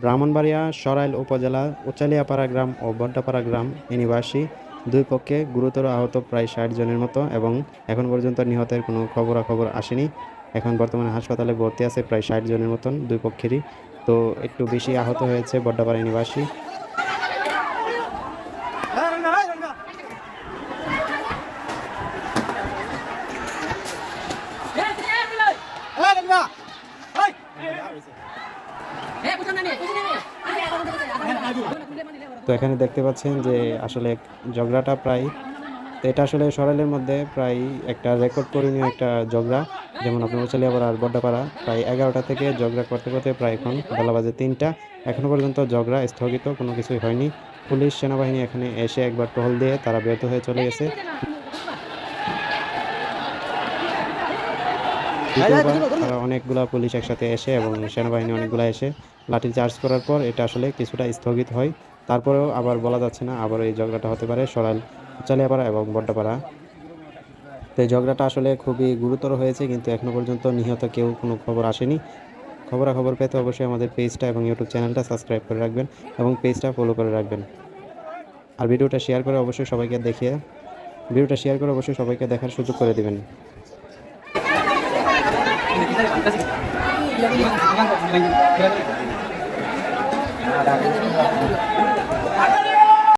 ব্রাহ্মণবাড়িয়া সরাইল উপজেলা উচালিয়াপাড়া গ্রাম ও বড্ডাপাড়া গ্রাম এ নিবাসী দুই পক্ষে গুরুতর আহত প্রায় ষাট জনের মতো এবং এখন পর্যন্ত নিহতের কোনো খবরাখবর আসেনি এখন বর্তমানে হাসপাতালে ভর্তি আছে প্রায় ষাট জনের মতন দুই পক্ষেরই তো একটু বেশি আহত হয়েছে বড্ডাপাড়া নিবাসী তো এখানে দেখতে পাচ্ছেন যে আসলে ঝগড়াটা প্রায় তো এটা আসলে সরাইলের মধ্যে প্রায় একটা রেকর্ড করণীয় একটা ঝগড়া। যেমন আপনার উচালিয়াপাড়া আর বড্ডাপাড়া প্রায় এগারোটা থেকে ঝগড়া করতে করতে প্রায় এখন বেলা বাজে তিনটা। এখনও পর্যন্ত ঝগড়া স্থগিত কোনো কিছুই হয়নি। পুলিশ সেনাবাহিনী এখানে এসে একবার টহল দিয়ে তারা ব্যর্থ হয়ে চলে গেছে। দ্বিতীয়বার তারা অনেকগুলা পুলিশ একসাথে এসে এবং সেনাবাহিনী অনেকগুলা এসে লাঠি চার্জ করার পর এটা আসলে কিছুটা স্থগিত হয়। তারপরেও আবার বলা যাচ্ছে না আবার এই ঝগড়াটা হতে পারে সরাইল চালিয়াপাড়া এবং বড্ডাপাড়া। তো এই ঝগড়াটা আসলে খুবই গুরুতর হয়েছে কিন্তু এখনও পর্যন্ত নিহত কেউ কোনো খবর আসেনি। খবরাখবর পেতে অবশ্যই আমাদের পেজটা এবং ইউটিউব চ্যানেলটা সাবস্ক্রাইব করে রাখবেন এবং পেজটা ফলো করে রাখবেন। আর ভিডিওটা শেয়ার করে অবশ্যই সবাইকে দেখিয়ে ভিডিওটা শেয়ার করে অবশ্যই সবাইকে দেখার সুযোগ করে দিবেন। kita kan kasih. Ya, kita kan kok lagi. Ada.